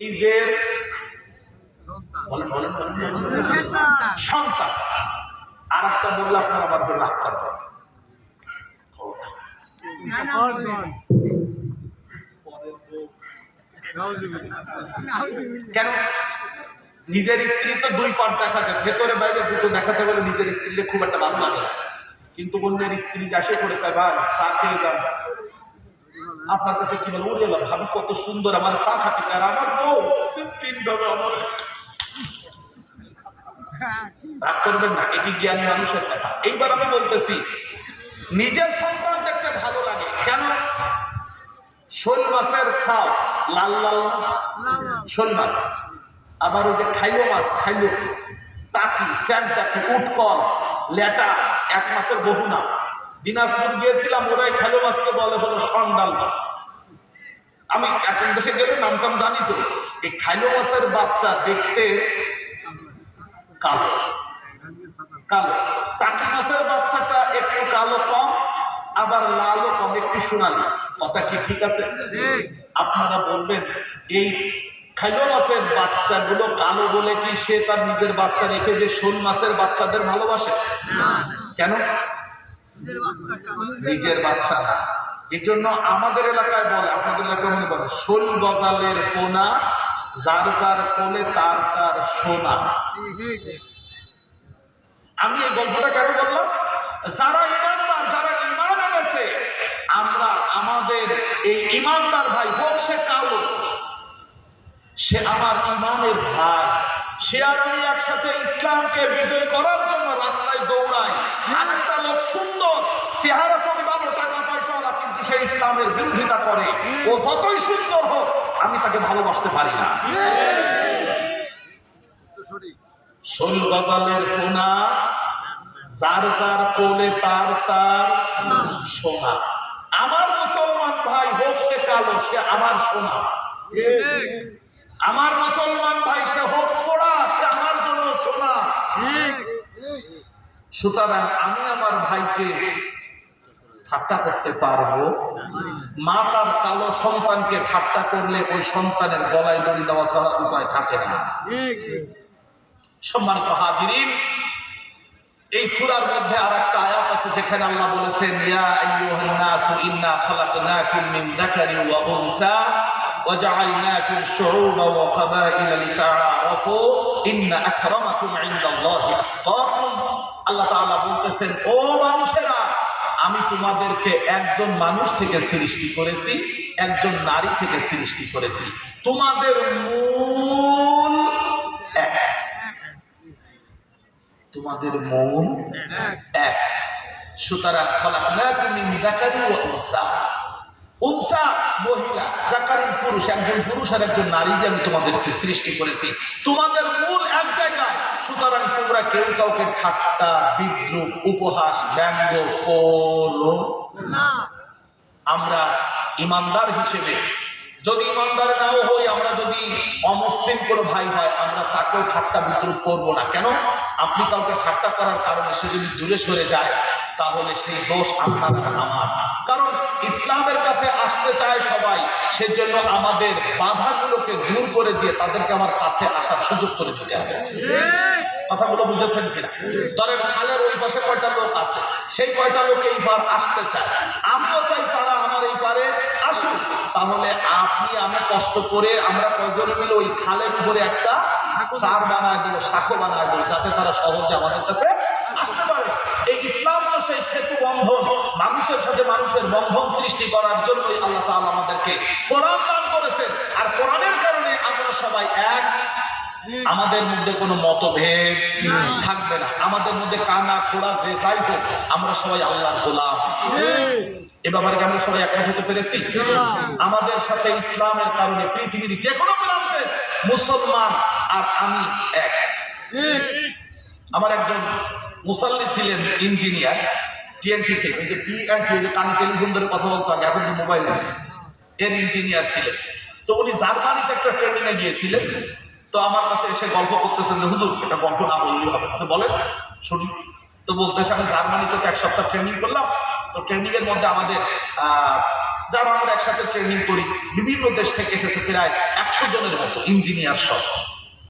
নিজের। সন্তান। আর একটা বললে আপনার করবেন কেন? নিজের স্ত্রী তো দুই পাট দেখা যায় ভেতরে বাইরে দুটো দেখা যায় বলে নিজের স্ত্রীকে খুব একটা ভালো লাগে না। কিন্তু অন্যের স্ত্রী আসে করে কয়, ভাই, চা আপনার কাছে কি বলে এলাম ভাবি কত সুন্দর আমার চা খাতে আর আমার বউ তিন ডবে আমার রাগ করবেন না এটি জ্ঞানী মানুষের কথা। এইবার আমি বলতেছি নিজের সন্তান দেখতে ভালো লাগে কেন? শোল মাছের ছাও লাল লাল শোল মাছ। আবার ওই যে খাইলো মাছ খাইলো টাকি স্যাম টাকি উটকল লেটা এক মাসের বহু না দিনাজপুর গিয়েছিলাম ওরাই খাইলো মাছকে বলে হলো সন্ডাল মাছ। আমি এখন দেশে গেলে নাম টাম জানি তো। এই খাইলো মাছের বাচ্চা দেখতে কালো। কালো। টাকি মাছের বাচ্চাটা একটু কালো কম আবার লালও কম একটু সোনালি। কথা কি ঠিক আছে? আপনারা বলবেন এই খাইলো মাছের বাচ্চাগুলো কালো বলে কি সে তার নিজের বাচ্চা রেখে যে শোল মাছের বাচ্চাদের ভালোবাসে? কেন? নিজের বাচ্চা না। এই জন্য আমাদের এলাকায় বলে, আপনাদের এলাকায় মনে বলে শোল গজালের পোনা, যার যার কোলে তার তার সোনা। আমি এই গল্পটা কেন বললাম? যারা ইমানদার, যারা ইমান এনেছে, আমরা আমাদের এই ইমানদার ভাই হোক সে কালো সে আমার ইমানের ভাই। সে আর আমি একসাথে ইসলামকে বিজয় করার জন্য রাস্তায় দৌড়াই আর একটা লোক সুন্দর চেহারা ছবি ভালো টাকা পয়সাওয়ালা কিন্তু সে ইসলামের বিরোধিতা করে। ও যতই সুন্দর হোক আমি তাকে ভালোবাসতে পারি না। শোল গজালের কোনা যার যার কোলে তার তার সোনা। আমার মুসলমান ভাই হোক সে কালো সে আমার সোনা। আমার মুসলমান ভাই সে হোক খোড়া সে আমার জন্য সোনা। সুতরাং আমি আমার ভাইকে ঠাট্টা করতে পারব। মা তার কালো সন্তানকে ঠাট্টা করলে ওই সন্তানের গলায় দড়ি দেওয়া ছাড়া উপায় থাকে না। সম্মানিত হাজিরিন এই সুরার মধ্যে আর একটা আয়াত আছে যেখানে আল্লাহ বলেছেন ইয়া আইয়ুহান নাসু ইন্না খালাকনাকুম মিন যাকারি ওয়া উনসা। وجعلناكم شعوبا وقبائل لتعارفوا إن أكرمكم عند الله أتقاكم আল্লাহ তাআলা বলতেছেন ও মানুষেরা আমি তোমাদেরকে একজন মানুষ থেকে সৃষ্টি করেছি একজন নারী থেকে সৃষ্টি করেছি তোমাদের মূল এক তোমাদের মন এক সুতরাং খলাকনাকুম মিন যাকারিন ওয়া উনসা আমরা ইমানদার হিসেবে, যদি ইমানদার নাও হই, আমরা যদি অমুসলিম কোনো ভাই হয়, আমরা তাকেও ঠাট্টা, বিদ্রুপ করব না। কেন? আপনি কাউকে ঠাট্টা করার কারণে সে যদি দূরে সরে যায় তাহলে সেই দোষ আপনার আর আমার। কারণ ইসলামের কাছে আসতে চায় সবাই, সেজন্য আমাদের বাধাগুলোকে দূর করে দিয়ে তাদেরকে আমার কাছে আসার সুযোগ করে দিতে হবে। কথাগুলো বুঝেছেন কিনা? ধরেন খালের ওই পাশে কয়টা লোক আছে? সেই কয়টা লোক এইবার আসতে চায়। আমিও চাই তারা আমার এই পারে আসুক। তাহলে আপনি আমি কষ্ট করে আমরা কয়জনে মিলে ওই খালের উপরে একটা সার বানায় দেবো, শাখো বানায় দেবো, যাতে তারা সহজে আমাদের কাছে আসতে পারে। এই ইসলাম সেই সেতু বন্ধন মানুষের সাথে মানুষের বন্ধন সৃষ্টি করার জন্যই আল্লাহ তাআলা আমাদেরকে কোরআন দান করেছেন। আর কোরআনের কারণে আমরা সবাই এক। আমাদের মধ্যে কোনো মতভেদ থাকবে না। আমাদের মধ্যে কানা খোড়া যে যাই হোক আমরা সবাই আল্লাহর গোলাম। এ ব্যাপারে আমরা সবাই একমত হতে পেরেছি? আমাদের সাথে ইসলামের কারণে পৃথিবীর যে কোনো প্রান্তে মুসলমান আর আমি এক। আমার একজন মুসাল্লি ছিলেন ইঞ্জিনিয়ার টিএনটি থেকে ওই যে টি অ্যান্ড টি যে কানে টেলিফোন ধরে কথা বলতো আগে এখন তো মোবাইল আছে। এর ইঞ্জিনিয়ার ছিলেন। তো উনি জার্মানিতে একটা ট্রেনিংয়ে গিয়েছিলেন। তো আমার কাছে এসে গল্প করতেছেন যে, হুজুর, এটা গল্প না বললেই হবে সে বলেন শুনি। তো বলতেছে, আমি জার্মানিতে তো এক সপ্তাহ ট্রেনিং করলাম। তো ট্রেনিং এর মধ্যে আমাদের যারা আমরা একসাথে ট্রেনিং করি, বিভিন্ন দেশ থেকে এসেছে প্রায় একশো জনের মতো ইঞ্জিনিয়ার সব